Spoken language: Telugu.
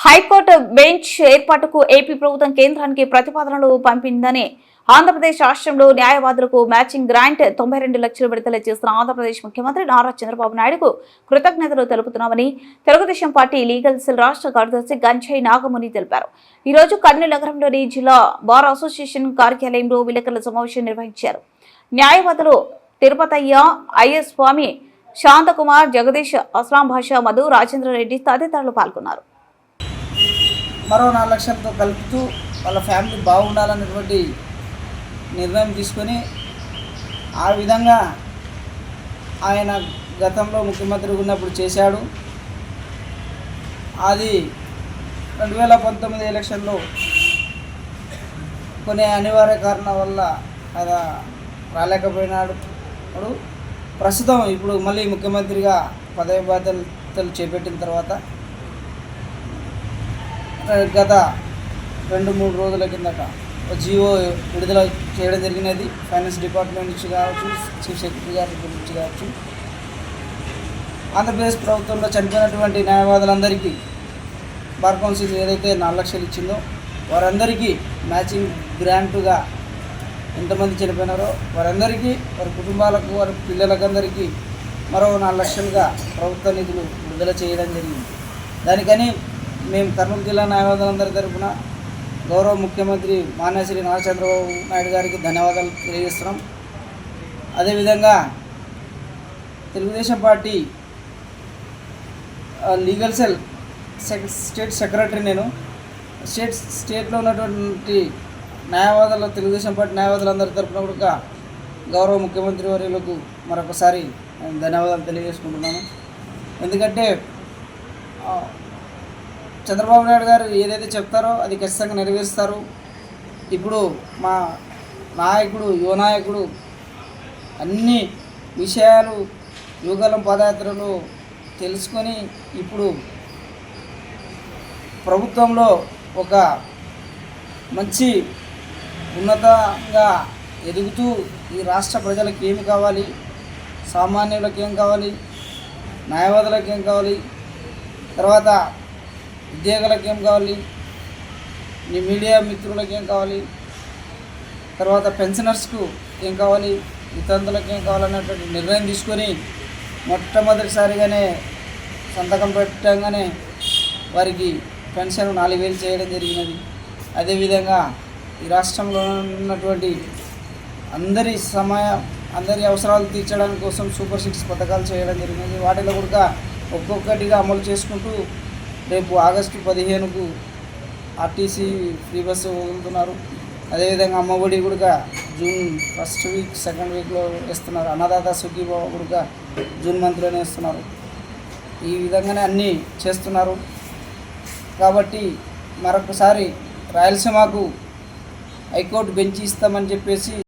హైకోర్టు బెంచ్ ఏర్పాటుకు ఏపీ ప్రభుత్వం కేంద్రానికి ప్రతిపాదనలు పంపిందని ఆంధ్రప్రదేశ్ రాష్ట్రంలో న్యాయవాదులకు మ్యాచింగ్ గ్రాంట్ తొంభై రెండు లక్షలు విడుదల చేస్తున్న ఆంధ్రప్రదేశ్ ముఖ్యమంత్రి నారా చంద్రబాబు నాయుడుకు కృతజ్ఞతలు తెలుపుతున్నామని తెలుగుదేశం పార్టీ లీగల్ సెల్ రాష్ట్ర కార్యదర్శి గంజాయి నాగముని తెలిపారు. ఈ రోజు కర్నూలు నగరంలోని జిల్లా బార్ అసోసియేషన్ కార్యాలయంలో విలేకరుల సమావేశం నిర్వహించారు. న్యాయవాదులు తిరుపతయ్య ఐఎస్ స్వామి శాంతకుమార్ జగదీష్ అస్లాం భాష మధు రాజేంద్ర రెడ్డి తదితరులు పాల్గొన్నారు. మరో నాలుగు లక్షలతో కలుపుతూ వాళ్ళ ఫ్యామిలీ బాగుండాలన్నటువంటి నిర్ణయం తీసుకొని ఆ విధంగా ఆయన గతంలో ముఖ్యమంత్రి ఉన్నప్పుడు చేశాడు. అది రెండు వేల పంతొమ్మిది ఎలక్షన్లో కొన్ని అనివార్య కారణాల వల్ల ఆయన రాలేకపోయినాడు. ప్రస్తుతం ఇప్పుడు మళ్ళీ ముఖ్యమంత్రిగా పదవి బాధ్యతలు చేపట్టిన తర్వాత గత రెండు మూడు రోజుల కిందట జియో విడుదల చేయడం జరిగినది. ఫైనాన్స్ డిపార్ట్మెంట్ నుంచి కావచ్చు చీఫ్ సెక్రటరీ గారి నుంచి కావచ్చు. ఆంధ్రప్రదేశ్ ప్రభుత్వంలో చనిపోయినటువంటి న్యాయవాదులందరికీ బార్ కౌన్సిల్ ఏదైతే నాలుగు లక్షలు ఇచ్చిందో వారందరికీ మ్యాచింగ్ గ్రాంట్గా ఎంతమంది చనిపోయినారో వారందరికీ వారి కుటుంబాలకు వారి పిల్లలకందరికీ మరో నాలుగు లక్షలుగా ప్రభుత్వ నిధులు విడుదల చేయడం జరిగింది. దానికని మేము కర్నూలు జిల్లా న్యాయవాదులందరి తరఫున గౌరవ ముఖ్యమంత్రి మాన్యశ్రీ నారా చంద్రబాబు నాయుడు గారికి ధన్యవాదాలు తెలియజేస్తున్నాం. అదేవిధంగా Telugu Desam party legal cell sec state secretary నేను. స్టేట్ స్టేట్లో ఉన్నటువంటి న్యాయవాదుల తెలుగుదేశం పార్టీ న్యాయవాదులందరి తరపున కూడా గౌరవ ముఖ్యమంత్రి వర్యులకు మరొకసారి నేను ధన్యవాదాలు తెలియజేసుకుంటున్నాను. ఎందుకంటే చంద్రబాబు నాయుడు గారు ఏదైతే చెప్తారో అది ఖచ్చితంగా నెరవేరుస్తారు. ఇప్పుడు మా నాయకుడు యువ నాయకుడు అన్ని విషయాలు యువగలం పాదయాత్రలో తెలుసుకొని ఇప్పుడు ప్రభుత్వంలో ఒక మంచి ఉన్నతంగా ఎదుగుతూ ఈ రాష్ట్ర ప్రజలకు ఏమి కావాలి? సామాన్యులకు ఏం కావాలి? న్యాయవాదులకు ఏం కావాలి? తర్వాత ఉద్యోగులకు ఏం కావాలి? నీ మీడియా మిత్రులకు ఏం కావాలి? తర్వాత పెన్షనర్స్కు ఏం కావాలి? వితంతులకు ఏం కావాలన్నటువంటి నిర్ణయం తీసుకొని మొట్టమొదటిసారిగానే సంతకం పెట్టగానే వారికి పెన్షన్ నాలుగు వేలు చేయడం జరిగినది. అదేవిధంగా ఈ రాష్ట్రంలో ఉన్నటువంటి అందరి సమయ అందరి అవసరాలు తీర్చడానికి కోసం సూపర్ సిక్స్ పథకాలు చేయడం జరిగినది. వాటిలో కూడా ఒక్కొక్కటిగా అమలు చేసుకుంటూ రేపు ఆగస్టు పదిహేనుకు ఆర్టీసీ ఫ్రీ బస్సు వదులుతున్నారు. అదేవిధంగా అమ్మఒడి కూడా జూన్ ఫస్ట్ వీక్ సెకండ్ వీక్లో వేస్తున్నారు. అన్నదాత సుఖీబాబు కూడా జూన్ మంత్లోనే వేస్తున్నారు. ఈ విధంగానే అన్నీ చేస్తున్నారు. కాబట్టి మరొకసారి రాయలసీమకు హైకోర్టు బెంచ్ ఇస్తామని చెప్పేసి